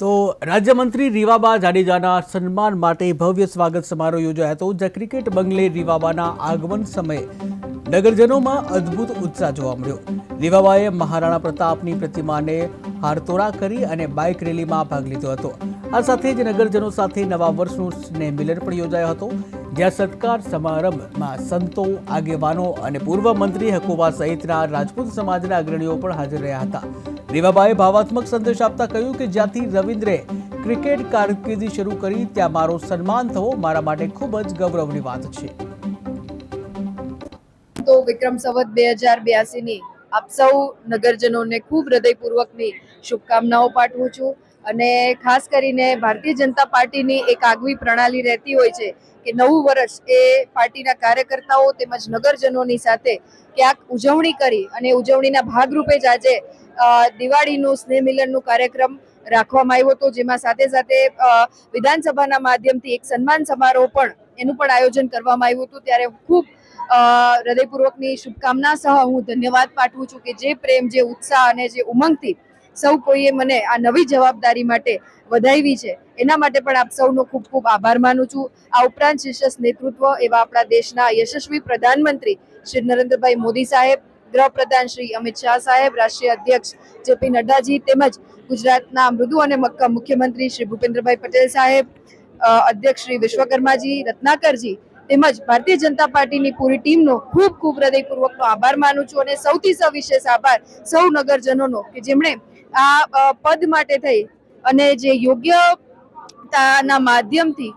તો રાજ્યમંત્રી રીવાબા જાડેજાના સન્માન માટે ભવ્ય સ્વાગત સમારોહ યોજાયો હતો જે ક્રિકેટ બંગલે રીવાબાના આગમન સમયે નગરજનોમાં અદ્ભુત ઉત્સાહ જોવા મળ્યો. રીવાબાએ મહારાણા પ્રતાપની પ્રતિમાને હારતોરા કરી અને બાઇક રેલીમાં ભાગ લીધો હતો. આ સાથે જ નગરજનો સાથે નવા વર્ષનું સ્નેહ મિલન પણ યોજાયો હતો. જ્યાં સત્કાર સમારંભમાં સંતો, આગેવાનો અને પૂર્વ મંત્રી હકુબા સહિતના રાજપૂત સમાજના અગ્રણીઓ પણ હાજર રહ્યા હતા. રીવાબાએ ભાવાત્મક સંદેશ આપતા કહ્યું કે જ્યાંથી રવિન્દ્રે ક્રિકેટ કારકિર્દી શરૂ કરી, ત્યાં મારો સન્માન થવો મારા માટે ખૂબ જ ગૌરવની વાત છે. તો વિક્રમ સંવત બે હજાર બ્યાસીની આપ સૌ નગરજનોને ખૂબ હૃદયપૂર્વકની શુભકામનાઓ પાઠવું છું. અને ખાસ કરીને ભારતીય જનતા પાર્ટીની એક આગવી પ્રણાલી રહેતી હોય છે કે નવું વર્ષ એ પાર્ટીના કાર્યકર્તાઓ તેમજ નગરજનોની સાથે ક્યાંક ઉજવણી કરી અને ઉજવણીના ભાગરૂપે જ આજે દિવાળીનું સ્નેહ મિલનનું કાર્યક્રમ રાખવામાં આવ્યો હતો, જેમાં સાથે સાથે વિધાનસભાના માધ્યમથી એક સન્માન સમારોહ પણ એનું પણ આયોજન કરવામાં આવ્યું હતું. ત્યારે ખૂબ હૃદયપૂર્વકની શુભકામના સહ હું ધન્યવાદ પાઠવું છું કે જે પ્રેમ, જે ઉત્સાહ અને જે ઉમંગથી સૌ કોઈએ મને આ નવી જવાબદારી માટે વધાવી છે. એના માટે પણ આપ સૌનો ખૂબ ખૂબ આભાર માનું છું. આ ઉપરાંત શીર્ષ નેતૃત્વ એવા આપણા દેશના યશસ્વી પ્રધાનમંત્રી શ્રી નરેન્દ્રભાઈ મોદી સાહેબ, ગૃહપ્રધાન શ્રી અમિત શાહ સાહેબ, રાષ્ટ્રીય અધ્યક્ષ જેપી નડ્ડાજી તેમજ ગુજરાતના મૃદુ અને મક્કમ મુખ્યમંત્રી શ્રી ભૂપેન્દ્રભાઈ પટેલ સાહેબ અધ્યક્ષ શ્રી વિશ્વકર્માજી, રત્નાકરજી તેમજ ભારતીય જનતા પાર્ટીની પૂરી ટીમનો ખૂબ ખૂબ હૃદયપૂર્વકનો આભાર માનું છું અને સૌથી સવિશેષ આભાર સૌ નગરજનોનો કે જેમણે આ પદ માટે થઈ અને જે યોગ્યતાના માધ્યમથી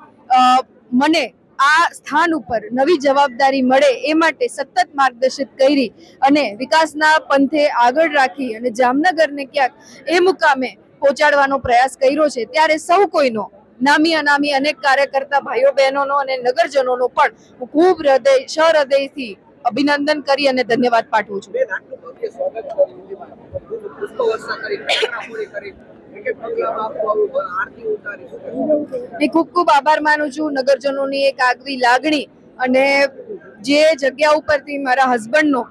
મને આ સ્થાન ઉપર નવી જવાબદારી મળે એ માટે સતત માર્ગદર્શિત કરી અને વિકાસના પંથે આગળ રાખી અને જામનગરને ક્યાંક એ મુકામે પહોંચાડવાનો પ્રયાસ કર્યો છે, ત્યારે સૌ કોઈનો નામી અનામી અનેક કાર્યકર્તા ભાઈઓ બહેનોનો અને નગરજનોનો પણ હું ખૂબ હૃદય સહૃદયથી અભિનંદન કરી અને ધન્યવાદ પાઠવું છું. ખૂબ ખૂબ આભાર માનું છું નગરજનોની એક આગવી લાગણી અને જે જગ્યા ઉપરથી મારા હસબન્ડનો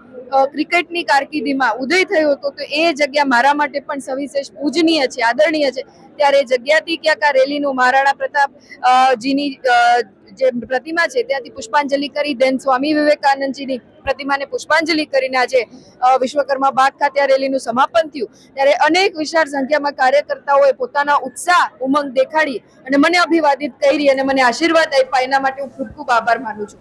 ક્રિકેટની કારકિર્દીમાં ઉદય થયો હતો તો એ જગ્યા મારા માટે પણ સવિશેષ પૂજનીય છે, આદરણીય છે. ત્યારે એ જગ્યાથી ક્યાંક આ રેલીનું મહારાણા પ્રતાપ જીની જે પ્રતિમા છે ત્યાંથી પુષ્પાંજલિ કરી દેન સ્વામી વિવેકાનંદજીની પ્રતિમાને પુષ્પાંજલિ કરીને આજે વિશ્વકર્મા બાગ ખાતે આ રેલીનું સમાપન થયું. ત્યારે અનેક વિશાળ સંખ્યામાં કાર્યકર્તાઓએ પોતાના ઉત્સાહ, ઉમંગ દેખાડી અને મને અભિવાદિત કરી અને મને આશીર્વાદ આપ્યા. એના માટે હું ખૂબ ખૂબ આભાર માનું છું.